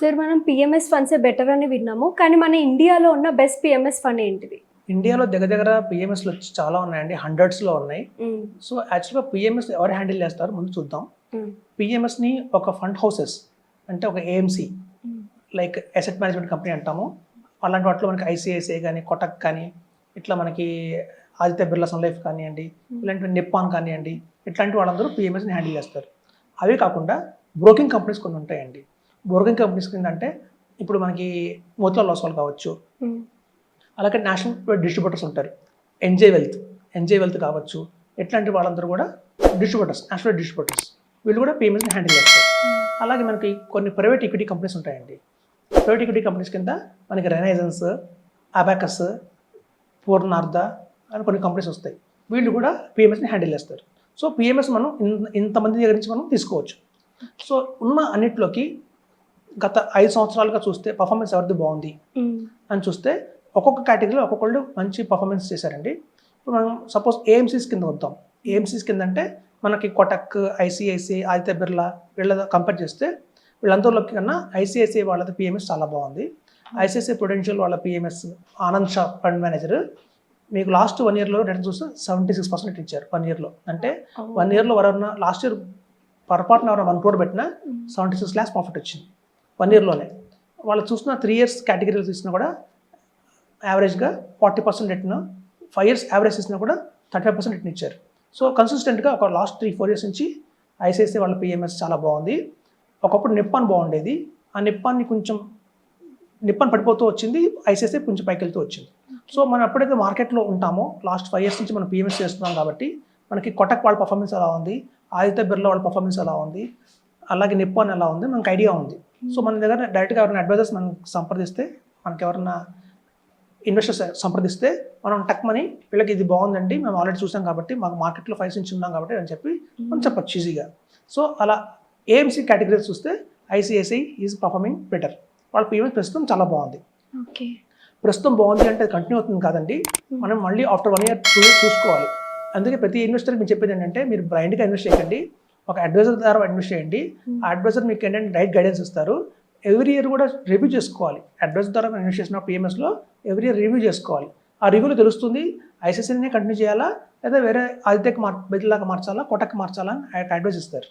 Sir మనం PMS ఫండ్సే better అని విన్నాము కానీ మన ఇండియాలో ఉన్న బెస్ట్ పిఎంఎస్ ఫండ్ ఏంటిది? ఇండియాలో దగ్గర దగ్గర పిఎంఎస్లు వచ్చి చాలా ఉన్నాయండి హండ్రెడ్స్లో ఉన్నాయి. సో యాక్చువల్గా పిఎంఎస్ ఎవరు హ్యాండిల్ చేస్తారు? ముందు చూద్దాం. పిఎంఎస్ని ఒక ఫండ్ హౌసెస్ అంటే ఒక AMC. Like asset management company అంటాము. అలాంటి వాటిలో మనకి ఐసిఐసిఐ కానీ కొటక్ కానీ ఇట్లా మనకి ఆదిత్య బిర్లా సన్ లైఫ్ కానివ్వండి ఇలాంటి నిప్పాన్ కానివ్వండి ఇట్లాంటి వాళ్ళందరూ పిఎంఎస్ని హ్యాండిల్ చేస్తారు. అవే కాకుండా బ్రోకింగ్ కంపెనీస్ కొన్ని ఉంటాయండి. బ్రోకింగ్ కంపెనీస్ కింద అంటే ఇప్పుడు మనకి మోతిలాల్ లాస్వాల్ కావచ్చు. అలాగే నేషనల్ డిస్ట్రిబ్యూటర్స్ ఉంటారు. ఎన్జే వెల్త్ ఎన్జే వెల్త్ కావచ్చు. ఇట్లాంటి వాళ్ళందరూ కూడా డిస్ట్రిబ్యూటర్స్ నేషనల్ డిస్ట్రిబ్యూటర్స్ వీళ్ళు కూడా పేమెంట్స్ని హ్యాండిల్ చేస్తారు. అలాగే మనకి కొన్ని ప్రైవేట్ ఈక్విటీ కంపెనీస్ ఉంటాయండి. ప్రైవేట్ ఈక్విటీ కంపెనీస్ కింద మనకి రెనైజన్స్ అబాకస్ పూర్ణార్థ అని కొన్ని కంపెనీస్ వస్తాయి. వీళ్ళు కూడా పిఎంఎస్ని హ్యాండిల్ చేస్తారు. సో పిఎంఎస్ మనం ఇన్- ఇంతమంది దగ్గర నుంచి మనం తీసుకోవచ్చు. సో ఉన్న అన్నిట్లోకి గత ఐదు సంవత్సరాలుగా చూస్తే పర్ఫార్మెన్స్ ఎవరిది బాగుంది. అని చూస్తే ఒక్కొక్క కేటగిరీలో ఒక్కొక్కళ్ళు మంచి పర్ఫార్మెన్స్ చేశారండి. ఇప్పుడు మనం సపోజ్ ఏఎంసీస్ కింద వద్దాం. ఏఎంసీస్ కింద అంటే మనకి కొటక్ ఐసిఐసిఐ ఆదిత్య బిర్లా వీళ్ళ కంపేర్ చేస్తే వీళ్ళందరిలోకి కన్నా ఐసిఐసిఐ వాళ్ళది పిఎంఎస్ చాలా బాగుంది. ఐసిఐసిఐ ప్రొడెన్షియల్ వాళ్ళ PMS Anand Shah fund manager మీకు లాస్ట్ వన్ ఇయర్లో రిటర్న్ చూస్తే సెవెంటీ సిక్స్ పర్సెంట్ ఇచ్చారు వన్ ఇయర్లో అంటే వన్ ఇయర్లో ఎవరన్నా లాస్ట్ ఇయర్ పొరపాటున ఎవరైనా వన్ క్రోడ్ పెట్టినా సెవెంటీ సిక్స్ ల్యాక్స్ ప్రాఫిట్ వచ్చింది. వన్ ఇయర్లోనే వాళ్ళు చూసిన త్రీ ఇయర్స్ కేటగిరీలు చూసినా కూడా యావరేజ్గా forty percent return five years average ఇచ్చినా కూడా థర్టీ ఫైవ్ పర్సెంట్ రిటర్న్ ఇచ్చారు సో కన్సిస్టెంట్గా ఒక లాస్ట్ త్రీ ఫోర్ ఇయర్స్ నుంచి ఐసిఐసిఐ వాళ్ళ పిఎంఎస్ చాలా బాగుంది. ఒకప్పుడు నిప్పాన్ బాగుండేది. ఆ నిప్పాన్ని కొంచెం నిప్పాన్ పడిపోతూ వచ్చింది ఐసిఐసిఐ కొంచెం పైకి వెళ్తూ వచ్చింది. సో మనం ఎప్పుడైతే మార్కెట్లో ఉంటామో లాస్ట్ ఫైవ్ ఇయర్స్ నుంచి మనం పిఎంఎస్ చేస్తున్నాం కాబట్టి మనకి కొటక్ వాళ్ళ పర్ఫార్మెన్స్ ఎలా ఉంది ఆదిత్య బిర్లా వాళ్ళ పర్ఫార్మెన్స్ ఎలా ఉంది అలాగే నిప్పాన్ ఎలా ఉంది మనకు ఐడియా ఉంది. సో మన దగ్గర డైరెక్ట్గా ఎవరైనా అడ్వైజర్స్ మనం సంప్రదిస్తే మనకి ఎవరైనా ఇన్వెస్టర్స్ సంప్రదిస్తే మనం టక్ మనీ వీళ్ళకి ఇది బాగుందండి మేము ఆల్రెడీ చూసాం కాబట్టి మాకు మార్కెట్లో ఫైవ్ నుంచి ఉన్నాం కాబట్టి అని చెప్పి మనం చెప్పచ్చు ఈజీగా. సో అలా ఏఎంసీ కేటగిరీస్ చూస్తే ఐసిఐసిఐ ఈజ్ పర్ఫార్మింగ్ బెటర్ వాళ్ళ పిఎంఎస్ ప్రస్తుతం చాలా బాగుంది. ప్రస్తుతం బాగుంది అంటే కంటిన్యూ అవుతుంది కాదండి. మనం మళ్ళీ ఆఫ్టర్ వన్ ఇయర్ టూ చూసుకోవాలి. అందుకే ప్రతి ఇన్వెస్టర్కి మీరు చెప్పేది ఏంటంటే మీరు బ్లైండ్గా ఇన్వెస్ట్ చేయకండి. ఒక అడ్వైజర్ ద్వారా ఇన్వెస్ట్ చేయండి. ఆ అడ్వైజర్ మీకు ఏంటంటే రైట్ గైడెన్స్ ఇస్తారు. ఎవ్రీ ఇయర్ కూడా రివ్యూ చేసుకోవాలి. అడ్వైజర్ ద్వారా ఇన్వెస్ట్ చేసిన పిఎంఎస్లో ఎవ్రీ ఇయర్ రివ్యూ చేసుకోవాలి. ఆ రివ్యూలో తెలుస్తుంది ఐసీసీనే కంటిన్యూ చేయాలా? లేదా వేరే ఆదిత్యకి మార్ బిర్లాగా మార్చాలా? కొటక్ మార్చాలా? అని అడ్వైజ్ ఇస్తారు.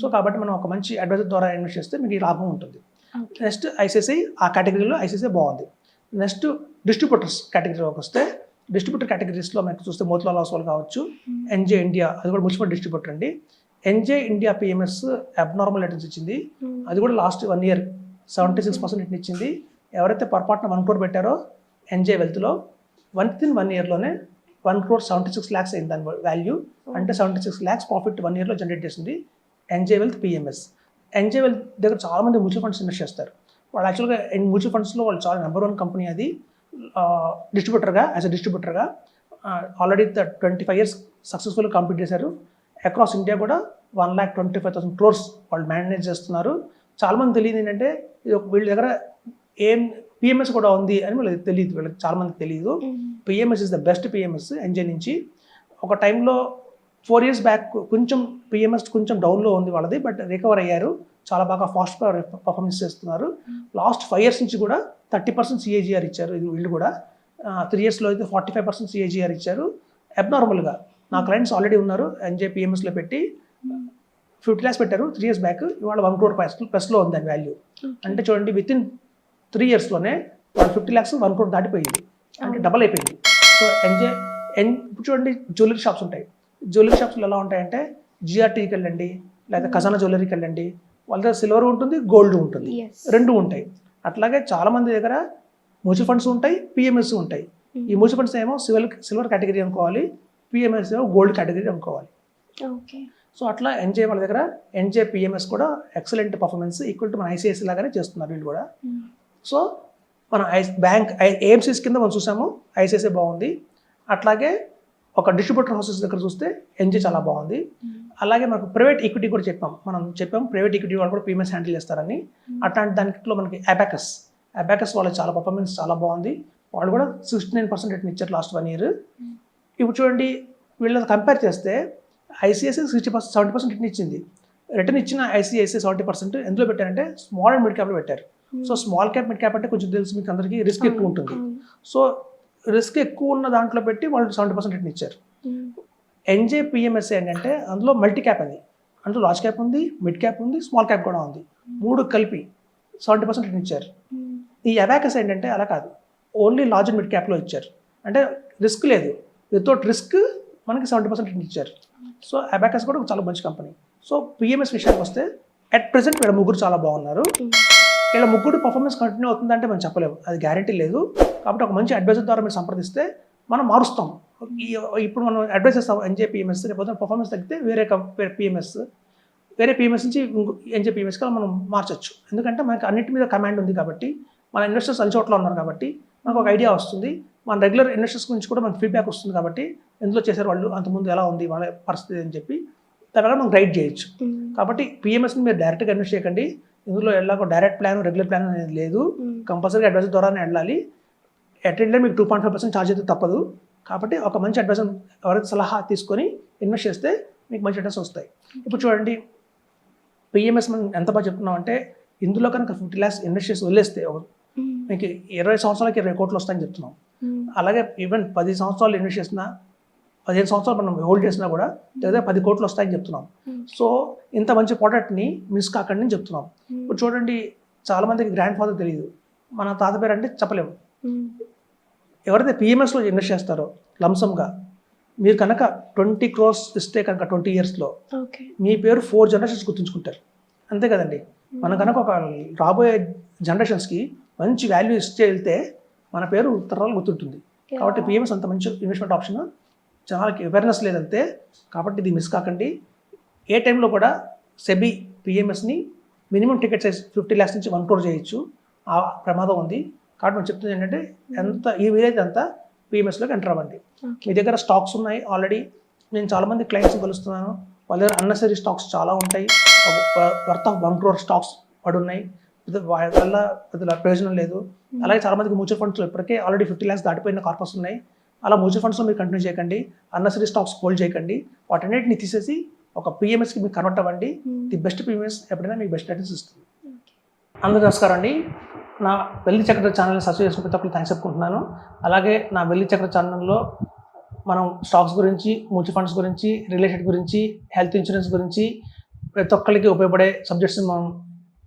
సో కాబట్టి మనం ఒక మంచి అడ్వైజర్ ద్వారా ఇన్వెస్ట్ చేస్తే మీకు లాభం ఉంటుంది. నెక్స్ట్ ఐసీసీ ఆ కేటగిరీలో ఐసీసీ బాగుంది. నెక్స్ట్ డిస్ట్రిబ్యూటర్స్ కేటగిరీలోకి వస్తే డిస్ట్రిబ్యూటర్ కేటగిరీస్లో మనకు చూస్తే మోతిలాల్ ఆస్వాల్ కావచ్చు ఎన్జే ఇండియా అది కూడా మున్సిపల్ డిస్ట్రిబ్యూటర్ అండి. NJ India PMS abnormal returns ఇచ్చింది. అది కూడా last one year seventy six percent return ఇచ్చింది. ఎవరైతే పొరపాటున వన్ క్రోర్ పెట్టారో ఎన్జే వెల్త్లో one in one ఇయర్లోనే one crore seventy six lakhs అయింది దాని వాల్యూ అంటే seventy six lakhs profit one ఇయర్లో జనరేట్ చేసింది NJ wealth PMS NJ wealth దగ్గర చాలా మంది మ్యూచువల్ ఫండ్స్ ఇన్వెస్ట్ చేస్తారు. వాళ్ళు యాక్చువల్గా మ్యూచువల్ ఫండ్స్లో వాళ్ళు చాలా నెంబర్ వన్ కంపెనీ అది. డిస్ట్రిబ్యూటర్గా యాజ్ అ డిస్ట్రిబ్యూటర్గా ఆల్రెడీ ట్వంటీ ఫైవ్ ఇయర్స్ సక్సెస్ఫుల్గా కంప్లీట్ చేశారు. అక్రాస్ ఇండియా కూడా one lakh twenty five thousand crores వాళ్ళు మేనేజ్ చేస్తున్నారు. చాలామంది తెలియదు ఏంటంటే ఇది ఒక వీళ్ళ దగ్గర ఏం పిఎంఎస్ కూడా ఉంది అని వీళ్ళకి తెలియదు. వీళ్ళకి చాలా మందికి తెలియదు PMS is the best PMS NJ నుంచి. ఒక టైంలో ఫోర్ ఇయర్స్ బ్యాక్ కొంచెం పిఎంఎస్ కొంచెం డౌన్లో ఉంది వాళ్ళది బట్ రికవర్ అయ్యారు. చాలా బాగా ఫాస్ట్గా పర్ఫార్మెన్స్ చేస్తున్నారు. లాస్ట్ ఫైవ్ ఇయర్స్ నుంచి కూడా థర్టీ పర్సెంట్ సిఏజిఆర్ ఇచ్చారు. ఇది వీళ్ళు కూడా. త్రీ ఇయర్స్లో అయితే ఫార్టీ ఫైవ్ పర్సెంట్ సిఏజిఆర్ ఇచ్చారు. అబ్నార్మల్గా నా క్లయింట్స్ ఆల్రెడీ ఉన్నారు ఎన్జే పిఎంఎస్లో పెట్టి ఫిఫ్టీ ల్యాక్స్ పెట్టారు త్రీ ఇయర్స్ బ్యాక్ ఇవాళ వన్ క్రోర్ ప్లస్ ప్లస్లో ఉంది దాని వాల్యూ అంటే చూడండి with in three ఇయర్స్లోనే one fifty lakhs one crore దాటిపోయింది. అంటే డబల్ అయిపోయింది. సో ఎన్జే ఎన్ ఇప్పుడు చూడండి జ్యువెలరీ షాప్స్ ఉంటాయి. జ్యువెలరీ షాప్స్లో ఎలా ఉంటాయంటే జిఆర్టీకి వెళ్ళండి లేదా ఖజానా జ్యువెలరీకి వెళ్ళండి వాళ్ళ దగ్గర సిల్వర్ ఉంటుంది గోల్డ్ ఉంటుంది. రెండు ఉంటాయి. అట్లాగే చాలా మంది దగ్గర మ్యూచువల్ ఫండ్స్ ఉంటాయి పిఎంఎస్ ఉంటాయి. ఈ మ్యూచువల్ ఫండ్స్ ఏమో సిల్వర్ సిల్వర్ కేటగిరీ అనుకోవాలి పిఎంఎస్ గోల్డ్ కేటగిరీ అనుకోవాలి ఓకే. సో అట్లా ఎన్జే వాళ్ళ దగ్గర ఎన్జే పిఎంఎస్ కూడా ఎక్సలెంట్ పర్ఫార్మెన్స్ ఈక్వల్ టు మన ఐసిఐసి లాగానే చేస్తున్నారు వీళ్ళు కూడా. సో మనం ఐ బ్యాంక్ ఏఎంసీస్ కింద మనం చూసాము ఐసిఐసి బాగుంది. అట్లాగే ఒక డిస్ట్రిబ్యూటర్ హౌసెస్ దగ్గర చూస్తే ఎన్జే చాలా బాగుంది. అలాగే మనకు ప్రైవేట్ ఈక్విటీ కూడా చెప్పాం మనం చెప్పాం ప్రైవేట్ ఈక్విటీ వాళ్ళు కూడా పిఎంఎస్ హ్యాండిల్ చేస్తారని. అట్లాంటి దాంట్లో మనకి అబాకస్ అబాకస్ వాళ్ళ చాలా పర్ఫార్మెన్స్ చాలా బాగుంది. వాళ్ళు కూడా సిక్స్టీ నైన్ పర్సెంట్ రిటర్న్ ఇచ్చారు లాస్ట్ వన్ ఇయర్ ఇప్పుడు చూడండి వీళ్ళని కంపేర్ చేస్తే ICICI sixty percent seventy percent return ఇచ్చింది. రిటర్న్ ఇచ్చిన ఐసిఐసి సెవెంటీ పర్సెంట్ ఎందులో పెట్టారంటే స్మాల్ అండ్ మిడ్ క్యాప్లో పెట్టారు. So small cap mid cap అంటే కొంచెం తెలుసు మీకు అందరికీ రిస్క్ ఎక్కువ ఉంటుంది. సో రిస్క్ ఎక్కువ ఉన్న దాంట్లో పెట్టి వాళ్ళు సెవెంటీ పర్సెంట్ రిటర్న్ ఇచ్చారు. ఎన్జే పిఎంఎస్ఏ ఏంటంటే అందులో మల్టీ క్యాప్ అది అందులో లార్జ్ క్యాప్ ఉంది మిడ్ క్యాప్ ఉంది స్మాల్ క్యాప్ కూడా ఉంది. మూడు కలిపి సెవెంటీ పర్సెంట్ రిటర్న్ ఇచ్చారు. ఈ అబాకస్ ఏంటంటే అలా కాదు. ఓన్లీ లార్జ్ అండ్ మిడ్ క్యాప్లో ఇచ్చారు. అంటే రిస్క్ లేదు. వితౌట్ రిస్క్ మనకి సెవెంటీ పర్సెంట్ ఇచ్చారు. సో అబాకస్ కూడా ఒక చాలా మంచి కంపెనీ. సో పిఎంఎస్ విషయానికి వస్తే అట్ ప్రెసెంట్ వీళ్ళ ముగ్గురు చాలా బాగున్నారు. వీళ్ళ ముగ్గురు పర్ఫార్మెన్స్ కంటిన్యూ అవుతుందంటే మనం చెప్పలేము. అది గ్యారంటీ లేదు. కాబట్టి ఒక మంచి అడ్వైజర్ ద్వారా మీరు సంప్రదిస్తే మనం మారుస్తాం. ఇప్పుడు మనం అడ్వైస్ చేస్తాం ఎన్జే పిఎంఎస్ పర్ఫార్మెన్స్ తగ్గితే వేరే పిఎంఎస్ వేరే పిఎంఎస్ నుంచి ఎన్జే పిఎంఎస్కి మనం మార్చచ్చు. ఎందుకంటే మనకి అన్నిటి మీద కమాండ్ ఉంది కాబట్టి మన ఇన్వెస్టర్స్ అన్ని చోట్ల ఉన్నారు కాబట్టి మనకు ఒక ఐడియా వస్తుంది. మన రెగ్యులర్ ఇన్వెస్టర్స్ గురించి కూడా మనకు ఫీడ్బ్యాక్ వస్తుంది కాబట్టి ఎందులో చేశారు వాళ్ళు అంతకుముందు ఎలా ఉంది వాళ్ళ పరిస్థితి అని చెప్పి దాని మనం గైడ్ చేయొచ్చు. కాబట్టి పిఎంఎస్ని మీరు డైరెక్ట్గా ఇన్వెస్ట్ చేయకండి. ఇందులో ఎలాగో డైరెక్ట్ ప్లాన్ రెగ్యులర్ ప్లాన్ అనేది లేదు. కంపల్సరీగా అడ్వైజర్ ద్వారానే వెళ్ళాలి. అటెండర్ మీకు two point five percent charge అయితే తప్పదు. కాబట్టి ఒక మంచి అడ్వైజర్ ఎవరైతే సలహా తీసుకొని ఇన్వెస్ట్ చేస్తే మీకు మంచి రిటర్న్స్ వస్తాయి. ఇప్పుడు చూడండి పిఎంఎస్ మనం ఎంత బాగా చెప్తున్నాం అంటే ఇందులో కనుక ఫిఫ్టీ ల్యాక్స్ ఇన్వెస్ట్ చేసి వదిలేస్తే మీకు ఇరవై సంవత్సరాలకి ఇరవై కోట్లు వస్తాయని చెప్తున్నాం. అలాగే ఈవెన్ పది సంవత్సరాలు ఇన్వెస్ట్ చేసినా పదిహేను సంవత్సరాలు మనం హోల్డ్ చేసినా కూడా లేదా పది కోట్లు వస్తాయని చెప్తున్నాం. సో ఇంత మంచి ప్రోడక్ట్ని మిస్ కాకండి అని చెప్తున్నాం. ఇప్పుడు చూడండి చాలా మందికి గ్రాండ్ ఫాదర్ తెలియదు మన తాత పేరు అంటే చెప్పలేము. ఎవరైతే పిఎంఎస్లో ఇన్వెస్ట్ చేస్తారో లంసమ్గా మీరు కనుక ట్వంటీ క్రోర్స్ ఇస్తే కనుక ట్వంటీ ఇయర్స్లో మీ పేరు ఫోర్ జనరేషన్స్ గుర్తుంచుకుంటారు. అంతే కదండి. మనం కనుక ఒక రాబోయే జనరేషన్స్కి మంచి వాల్యూ ఇస్తే వెళ్తే మన పేరు తరాలు గుర్తుంటుంది. కాబట్టి పిఎంఎస్ అంత మంచి ఇన్వెస్ట్మెంట్ ఆప్షన్ జనాలకి అవేర్నెస్ లేదంతే కాబట్టి ఇది మిస్ కాకండి. ఏ టైంలో కూడా SEBI పిఎంఎస్ని minimum ticket size fifty lakhs నుంచి వన్ క్రోర్ చేయొచ్చు. ఆ ప్రమాదం ఉంది. కాబట్టి మనం చెప్తుంది ఏంటంటే ఎంత ఈ వీలైతే అంత పిఎంఎస్లోకి ఎంటర్ అవ్వండి. మీ దగ్గర స్టాక్స్ ఉన్నాయి ఆల్రెడీ నేను చాలామంది క్లయింట్స్ కలుస్తున్నాను. వాళ్ళ దగ్గర అన్నెసరీ స్టాక్స్ చాలా ఉంటాయి. Worth of one crore stocks పడి ఉన్నాయి ఇది వల్ల పెద్ద ప్రయోజనం లేదు. అలాగే చాలా మందికి మ్యూచువల్ ఫండ్స్లో ఇప్పటికే ఆల్రెడీ ఫిఫ్టీ ల్యాక్స్ దాటిపోయిన కార్పస్ ఉన్నాయి. అలా మ్యూచువల్ ఫండ్స్లో మీరు కంటిన్యూ చేయకండి. అన్నెసరీ స్టాక్స్ హోల్డ్ చేయకండి. వాటన్నిటిని తీసేసి ఒక పిఎంఎస్కి మీరు కన్వర్ట్ అవ్వండి. ది బెస్ట్ పిఎంఎస్ ఎప్పుడైనా మీకు బెస్ట్ రిటర్న్స్ ఇస్తుంది. అందరూ నమస్కారం అండి. నా వెల్లి చక్ర ఛానల్ని సబ్స్క్రైబ్ చేసుకున్న ప్రతి ఒక్కరు థ్యాంక్స్ చెప్పుకుంటున్నాను. అలాగే నా వెల్లి చక్ర ఛానల్లో మనం స్టాక్స్ గురించి మ్యూచువల్ ఫండ్స్ గురించి రిలేటెడ్ గురించి హెల్త్ ఇన్సూరెన్స్ గురించి ప్రతి ఒక్కరికి ఉపయోగపడే సబ్జెక్ట్స్ని మనం